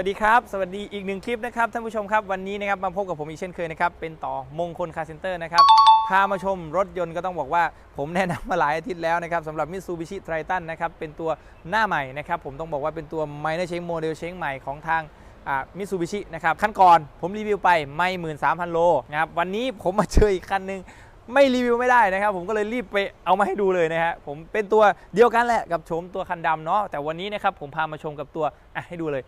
วัสดีครับ สวัสดีอีกหนึ่งคลิปนะครับท่านผู้ชมครับวันนี้นะครับมาพบกับผมอีกเช่นเคยนะครับเป็นต่อมงคลคาร์เซนเตอร์นะครับพามาชมรถยนต์ก็ต้องบอกว่า ผมแนะนำมาหลายอาทิตย์แล้วนะครับสำหรับ Mitsubishi Triton นะครับเป็นตัวหน้าใหม่นะครับผมต้องบอกว่าเป็นตัว Minor Change Model Change ใหม่ของทางมิตซูบิชินะครับขั้นก่อนผมรีวิวไปไม่หมื่นสามพันโลนะครับวันนี้ผมมาเจออีกคันหนึงไม่รีวิวไม่ได้นะครับ ผมก็เลยรีบไปเอามาให้ดูเลยนะฮะผมเป็นตัวเดียวกันแหละกับโฉมตัวคันดำเนาะแต่วันนี้นะครับผมพามาชมกับตัวให้ดูเลย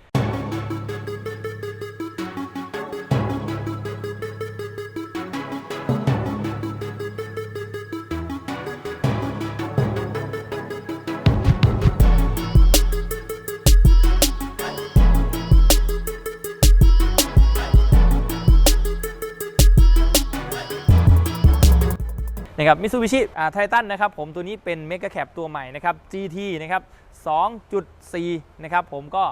นะครับมิ t ซูบิชิไททันนะครับผมตัวนี้เป็นเมกะแคปตัวใหม่นะครับ GT นะครับ 2.4 นะครับผมก็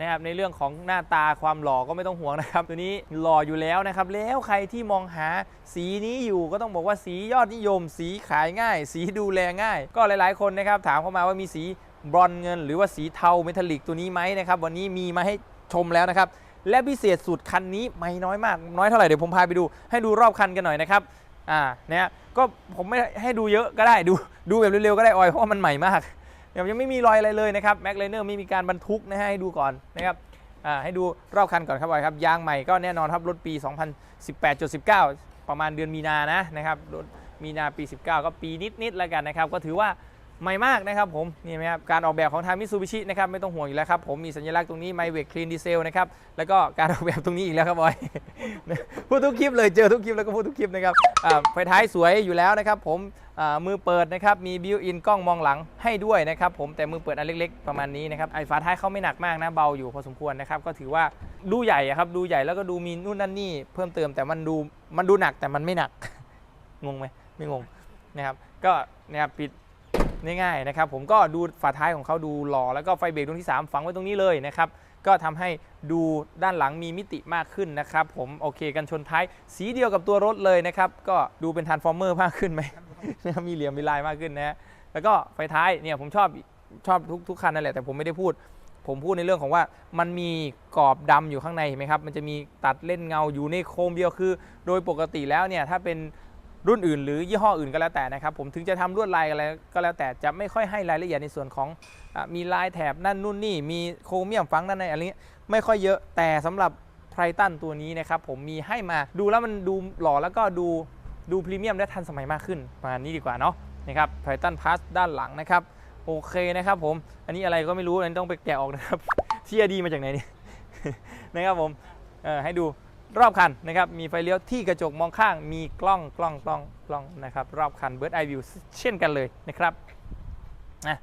นะครับในเรื่องของหน้าตาความหล่อก็ไม่ต้องห่วงนะครับ ตัวนี้หล่ออยู่แล้วนะครับ แล้วใครที่มองหาสีนี้อยู่ก็ต้องบอกว่าสียอดนิยม สีขายง่าย สีดูแลง่าย ก็หลาย ๆ คนนะครับ ถามเข้ามาว่ามีสีบรอนเงิน หรือว่าสีเทาเมทัลลิกตัวนี้ไหมนะครับ วันนี้มีมาให้ชมแล้วนะครับ และพิเศษสุดคันนี้ไม่น้อยมาก น้อยเท่าไหร่เดี๋ยวผมพาไปดู ให้ดูรอบคันกันหน่อยนะครับอ่าเนี่ยก็ผมไม่ให้ดูเยอะก็ได้ดูดูแบบเร็วๆก็ได้ออยเพราะว่ามันใหม่มาก ยังไม่มีรอยอะไรเลยนะครับแม็กเลเนอร์ไม่มีการบรรทุกนะฮะให้ดูก่อนนะครับให้ดูรอบคันก่อนครับบอยครับยางใหม่ก็แน่นอนครับรถปี 2018.19 ประมาณเดือนมีนานะนะครับรถมีนาปี 19 ก็ปีนิดๆแล้วกันนะครับ ก็ถือว่า ใหม่มากนะครับผมนี่ไหมครับการออกแบบของทางมิ t ซูบิชินะครับไม่ต้องห่วงอยู่แล้วครับผมมีสัญลักษณ์ตรงนี้ไมเวกคลีนดีเซลนะครับแล้วก็การออกแบบตรงนี้อีกแล้วครับบอยพูดทุกคลิปเลยเจอทุกคลิปแล้วก็พูดทุกคลิปนะครับไฟท้ายสวยอยู่แล้วนะครับผมมือเปิดนะครับมีบิวอินกล้องมองหลังให้ด้วยนะครับผมแต่มือเปิดอันเล็ก ๆ ประมาณนี้นะครับไอ้ฝาท้ายเขาไม่หนักมากนะเบาอยู่พอสมควรนะครับก็ถือว่าดูใหญ่ครับดูใหญ่แล้วก็ดูมีนู่นนั่นนี่เพิ่มเติมแต่มันดูมันดูหนักแต่มันไม่หนักงงไหมไม่งงนะครับก็นะครับปิด ง่ายๆนะครับผมก็ดูฝาท้ายของเขาดูหล่อแล้วก็ไฟเบรกดวงที่ 3 ฝังไว้ตรงนี้เลยนะครับก็ทำให้ดูด้านหลังมีมิติมากขึ้นนะครับผมโอเคกันชนท้าย สีเดียวกับตัวรถเลยนะครับก็ดูเป็นทานส์ฟอร์เมอร์มากขึ้นไหมมีเหลี่ยมมีลายมากขึ้นนะแล้วก็ไฟท้ายเนี่ยผมชอบชอบทุกทุกคันนั่นแหละแต่ผมไม่ได้พูด ผมพูดในเรื่องของว่ามันมีกรอบดำอยู่ข้างในเห็นไหมครับมันจะมีตัดเล่นเงาอยู่ในโครมเดียวคือ โดยปกติแล้วเนี่ยถ้าเป็น รุ่นอื่นหรือยี่ห้ออื่นก็แล้วแต่นะครับผมถึงจะทำลวดลายอะไรก็แล้วแต่จะไม่ค่อยให้รายละเอียดในส่วนของอมีลายแถบนั่นนู่นนี่มีโครเมียมฝังด้านในอะไรเงี้ไม่ค่อยเยอะแต่สำหรับไททันตัวนี้นะครับผมมีให้มาดูแล้วมันดูหล่อแล้วก็ดูดูพรีเมียมและทันสมัยมากขึ้นประมาณนี้ดีกว่าเนาะนะครับไททันพาสด้านหลังนะครับโอเคนะครับผมอันนี้อะไรก็ไม่รู้อันนี้ต้องไปแกะออกนะครับที่ดีมาจากไหนเนี่ยนะครับผมให้ดู รอบคันนะครับ มีไฟเลี้ยวที่กระจกมองข้าง มีกล้องกล้องกล้องกล้องนะครับ รอบคันเบิร์ดไอวิวเช่นกันเลยนะครับนะ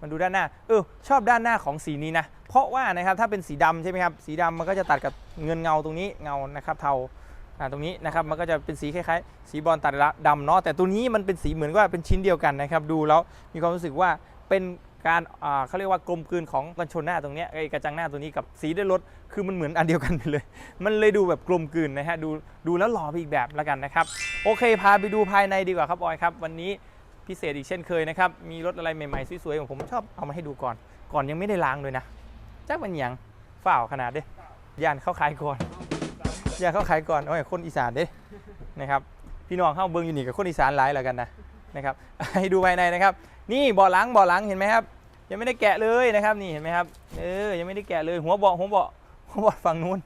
มาดูด้านหน้า เออ ชอบด้านหน้าของสีนี้นะ เพราะว่านะครับ ถ้าเป็นสีดำใช่ไหมครับ สีดำมันก็จะตัดกับเงินเงาตรงนี้ เงา นะครับ เทาอ่าตรงนี้นะครับ มันก็จะเป็นสีคล้ายๆ สีบอลตัดดำเนาะ แต่ตัวนี้มันเป็นสีเหมือนว่าเป็นชิ้นเดียวกันนะครับ ดูแล้วมีความรู้สึกว่าเป็น การเขาเรียกว่ากลมกลืนของกันชนหน้าตรงนี้ไอ้กระจังหน้าตัวนี้กับสีด้วยรถคือมันเหมือนอันเดียวกันไปเลย มันเลยดูแบบกลมกลืนนะฮะดูดูแล้วหล่อไปอีกแบบแล้วกันนะครับโอเค พาไปดูภายในดีกว่าครับบอยครับ วันนี้พิเศษอีกเช่นเคยนะครับมีรถอะไรใหม่ๆสวยๆของผมชอบเอามาให้ดูก่อน ก่อนยังไม่ได้ล้างเลยนะจักมันยังฝ้าขนาดเด้ย่านเข้าขายก่อนย่านเข้าขายก่อนโอ้ยคนอีสานเด้นะครับพี่น้องเข้าเบิ้งอยู่นี่กับคนอีสานหลายแล้วกันนะนะครับให้ดูภายในนะครับ นี่บาะหลังบาะหลังเห็นไหมครับ ยังไม่ได้แกะเลยนะครับนี่เห็นไหมครับเออยังไม่ได้แกะเลยหัวเบาะหัวเบาะหัวเบาะฝั่งนู้น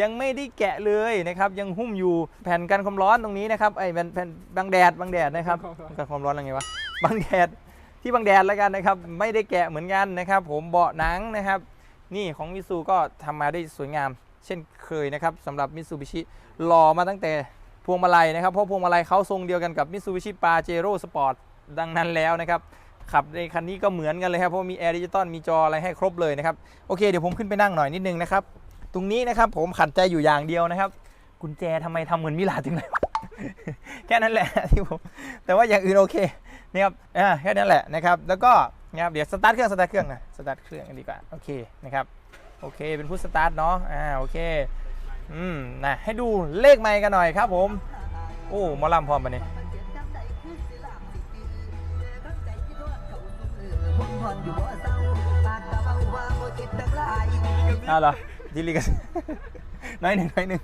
ยังไม่ได้แกะเลยนะครับยังหุ้มอยู่แผ่นกันความร้อนตรงนี้นะครับไอ้แผ่นแผ่นบังแดดบังแดดนะครับกันความร้อนอะไรไงวะบังแดดที่บังแดดแล้วกันนะครับไม่ได้แกะเหมือนกันนะครับ ผมเบาะหนังนะครับ นี่ของมิซูก็ทำมาได้สวยงาม เช่นเคยนะครับสำหรับมิซูบิชิหล่อมาตั้งแต่พวงมาลัยนะครับเพราะพวงมาลัยเขาทรงเดียวกันกับมิซูบิชิปาเจโร่สปอร์ตดังนั้นแล้วนะครับ ขับในคันนี้ก็เหมือนกันเลยครับเพราะมีแอร์ดิจิตอลมีจออะไรให้ครบเลยนะครับโอเคเดี๋ยวผมขึ้นไปนั่งหน่อยนิดนึงนะครับตรงนี้นะครับผมขัดใจอยู่อย่างเดียวนะครับ กุญแจทำไมทำเหมือนมิลาถึงเลยแค่นั้นแหละที่ผมแต่ว่าอย่างอื่นโอเคนะครับอ่าแค่นั้นแหละนะครับ แล้วก็นะครับเดี๋ยวสตาร์ทเครื่องสตาร์ทเครื่องนะสตาร์ทเครื่องดีกว่าโอเคนะครับโอเคเป็นผู้สตาร์ทเนาะอ่าโอเคอืมนะให้ดูเลขไมค์กันหน่อยครับผมโอ้มอลำพร้อมปะเนี่ย อ้าวเหรอที่ลิกน้อยหนึ่งน้อยหนึ่ง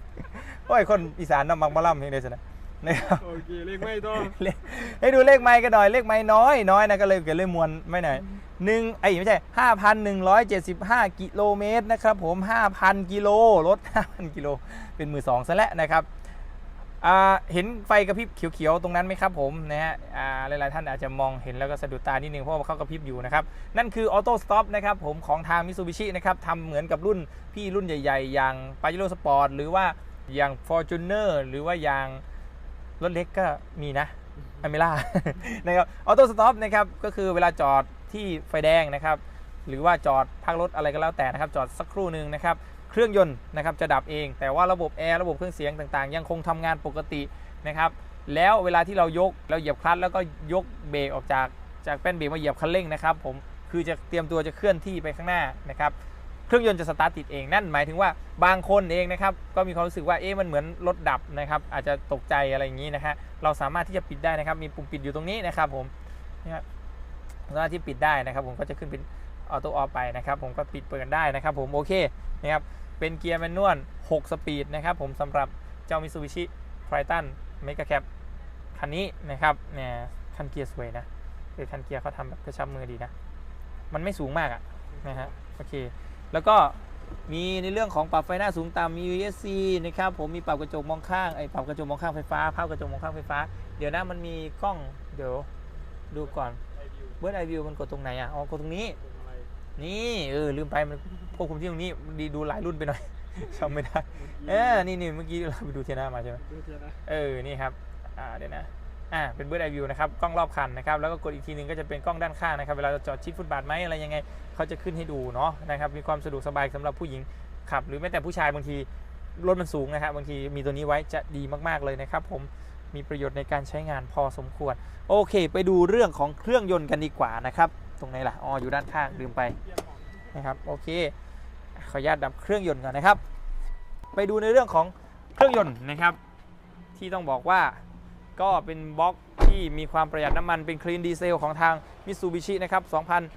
โอ้ยคนอีสานน้ำมักมะล่ำเพียงเดียวสินะนะครับโอเคเลขไม่ต้องเลขให้ดูเลขไม้กันหน่อยเลขไม้น้อยน้อยนะก็เลยเกิดเลยมวลไม่หน่อยหนึ่งไอ้ยไม่ใช่ห้าพันหนึ่งร้อยเจ็ดสิบห้ากิโลเมตรนะครับผมห้าพันกิโลรถห้าพันกิโลเป็นมือสองซะแล้วนะครับอ่า เห็นไฟกระพริบเขียวๆ ตรงนั้นไหมครับผมนะฮะอ่าหลายๆท่านอาจจะมองเห็นแล้วก็สะดุดตานิดนึงเพราะว่าเขากระพริบอยู่นะครับ นั่นคือออโต้สต็อปนะครับผมของทางมิซูบิชินะครับทำเหมือนกับรุ่นพี่รุ่นใหญ่ๆ อย่างปา j โ r สปอร์ตหรือว่าอย่าง Fortuner หรือว่าอย่างรถเล็กก็มีนะอเมล่านะครับออโต้สต็อปนะครับก็คือเวลาจอดที่ไฟแดงนะครับหรือว่าจอดพักรถอะไรก็แล้วแต่นะครับ จอดสักครู่หนึ่งนะครับ เครื่องยนต์นะครับจะดับเอง แต่ว่าระบบแอร์ระบบเครื่องเสียงต่างๆ ยังคงทำงานปกตินะครับแล้วเวลาที่เรายกเราเหยียบคลัตช์แล้วก็ยกเบรกออกจากจากแป้นเบรกมาเหยียบคันเร่งนะครับผมคือจะเตรียมตัวจะเคลื่อนที่ไปข้างหน้านะครับเครื่องยนต์จะสตาร์ทติดเองนั่นหมายถึงว่าบางคนเองนะครับก็มีความรู้สึกว่าเอ๊ะมันเหมือนรถดับนะครับอาจจะตกใจอะไรอย่างนี้นะฮะเราสามารถที่จะปิดได้นะครับมีปุ่มปิดอยู่ตรงนี้นะครับผมนะครับสามารถที่ปิดได้นะครับผมก็จะขึ้นเป็นออโต้ออฟไปนะครับผมก็ปิดเปิดได้นะครับผมโอเคนะครับ เป็นเกียร์แมนนวล 6 สปีดนะครับผมสำหรับเจ้า Mitsubishi Triton Mega Cap คันนี้นะครับเนี่ยคันเกียร์สวยนะคือคันเกียร์เขาทำแบบกระชับมือดีนะ มันไม่สูงมากอะนะฮะโอเค แล้วก็มีในเรื่องของปรับไฟหน้าสูงต่ำมี VSC นะครับผมมีปรับกระจกมองข้างไอ้ปรับกระจกมองข้างไฟฟ้าภาพกระจกมองข้างไฟฟ้า เดี๋ยวนะมันมีกล้องเดี๋ยวดูก่อนเบิร์ดไอวิวมันกดตรงไหนอะอ๋อกดตรงนี้ นี่เออลืมไปมันควบคุมที่ตรงนี้ดีดูหลายรุ่นไปหน่อยจำไม่ได้เออนี่นี่เมื่อกี้เราไปดูเทน่ามาใช่ไหมดูเทียนะเออนี่ครับอ่าเดี๋ยวนะอ่าเป็นเบิร์ดไอวิวนะครับกล้องรอบคันนะครับแล้วก็กดอีกทีหนึงก็จะเป็นกล้องด้านข้างนะครับเวลาเราจอดชิดฟุตบาทไหมอะไรยังไงเขาจะขึ้นให้ดูเนาะนะครับมีความสะดวกสบายสำหรับผู้หญิงขับ หรือแม้แต่ผู้ชายบางทีรถมันสูงนะครับบางทีมีตัวนี้ไว้จะดีมากๆเลยนะครับ ผมมีประโยชน์ในการใช้งานพอสมควร โอเค ไปดูเรื่องของเครื่องยนต์กันดีกว่านะครับ ตรงไหนล่ะอ๋ออยู่ด้านข้างลืมไปนะครับโอเคขออนุญาตดับเครื่องยนต์ก่อนนะครับ ไปดูในเรื่องของเครื่องยนต์นะครับ ที่ต้องบอกว่าก็เป็นบล็อกที่มีความประหยัดน้ำมันเป็นคลีนดีเซลของทาง Mitsubishi นะครับ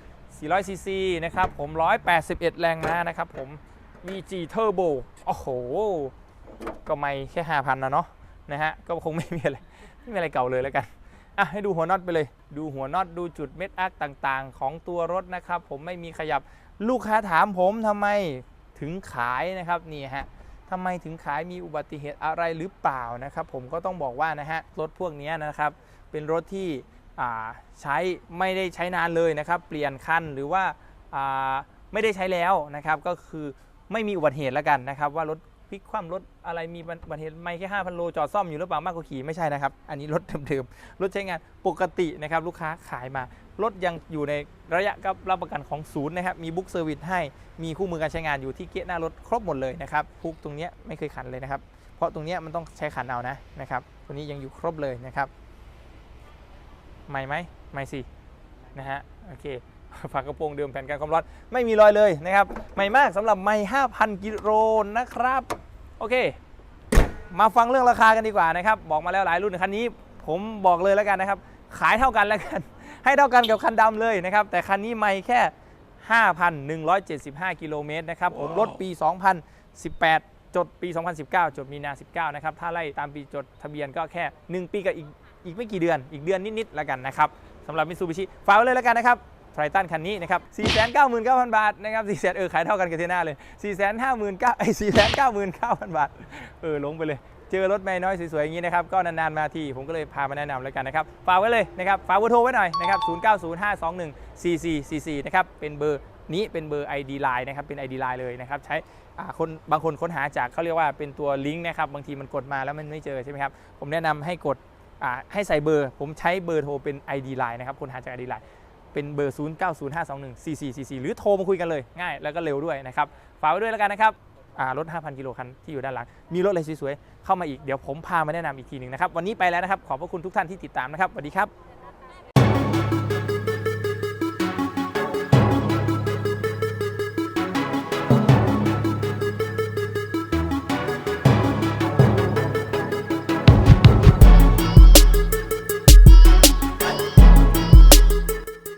2,400ซีซีนะครับผม 181 แรงม้านะครับผม VG Turbo โอ้โห ก็ไม่แค่ 5,000นะเนาะนะฮะก็คงไม่มีอะไรไม่มีอะไรเก่าเลยแล้วกัน อะให้ดูหัวน็อตไปเลย ดูหัวน็อตดูจุดเม็ดอาร์คต่างๆ ของตัวรถนะครับ ผมไม่มีขยับลูกค้าถามผมทำไมถึงขายนะครับนี่ฮะทำไมถึงขายมีอุบัติเหตุอะไรหรือเปล่านะครับ ผมก็ต้องบอกว่านะฮะรถพวกนี้นะครับ เป็นรถที่ใช้ไม่ได้ใช้นานเลยนะครับ เปลี่ยนคันหรือว่าไม่ได้ใช้แล้วนะครับ ก็คือไม่มีอุบัติเหตุแล้วกันนะครับ ว่ารถ พลิกคว่ำรถอะไรมีบัติเหตุไม่แค่5,000โลจอดซ่อมอยู่หรือเปล่ามากกว่าขี่ไม่ใช่นะครับ อันนี้รถเดิมๆรถใช้งานปกตินะครับลูกค้าขายมารถยังอยู่ในระยะกับรับประกันของศูนย์นะครับ มีบุ๊กเซอร์วิสให้ มีคู่มือการใช้งานอยู่ที่เกียร์หน้ารถครบหมดเลยนะครับพุกตรงนี้ไม่เคยขันเลยนะครับ เพราะตรงนี้มันต้องใช้ขันเอานะนะครับ ตัวนี้ยังอยู่ครบเลยนะครับ ใหม่ไหมใหม่สิ นะฮะ โอเค ฝากระโปรงเดิมแผ่นกันความร้อนไม่มีรอยเลยนะครับใหม่มากสำหรับไม่5,000 กิโลนะครับ โอเค มาฟังเรื่องราคากันดีกว่านะครับ บอกมาแล้วหลายรุ่นคันนี้ ผมบอกเลยแล้วกันนะครับ ขายเท่ากันแล้วกัน ให้เท่ากันกับคันดำเลยนะครับ แต่คันนี้ไม่แค่ 5,175 กิโลเมตรนะครับ ผมรถปี 2018 จดปี 2019 จดมีนา 19 นะครับ ถ้าไล่ตามปีจดทะเบียนก็แค่ 1 ปีกับอีกอีกไม่กี่เดือน อีกเดือนนิดๆแล้วกันนะครับสำหรับมิตซูบิชิฝากไว้เลยแล้วกันนะครับ ไททันคันนี้นะครับ 499,000 บาทนะครับ400,000เออขายเท่ากันกับเทน่าเลย 459,000ไอ้499,000 บาท เออลงไปเลย เจอรถไม่น้อยสวยๆ อย่างนี้นะครับ ก็นานๆมาทีผมก็เลยพามาแนะนำแล้วกันนะครับ ฝากไว้เลยนะครับฝากเบอร์โทรไว้หน่อยนะครับ 0905214444 นะครับ เป็นเบอร์นี้เป็นเบอร์ ID Line นะครับ เป็น ID Line เลยนะครับ ใช้คนบางคนค้นหาจากเขาเรียกว่าเป็นตัวลิงก์นะครับ บางทีมันกดมาแล้วมันไม่เจอใช่ไหมครับ ผมแนะนำให้กดให้ใส่เบอร์ ผมใช้เบอร์โทรเป็น ID Line นะครับ คนหาจาก ID Line เป็นเบอร์ 0905214444 หรือโทรมาคุยกันเลยง่ายแล้วก็เร็วด้วยนะครับฝากไว้ด้วยแล้วกันนะครับอ่ารถ 5,000 กิโลคันที่อยู่ด้านหลัง มีรถอะไรสวยๆ เข้ามาอีก เดี๋ยวผมพามาแนะนำอีกทีหนึ่งนะครับ วันนี้ไปแล้วนะครับ ขอบพระคุณทุกท่านที่ติดตามนะครับ สวัสดีครับ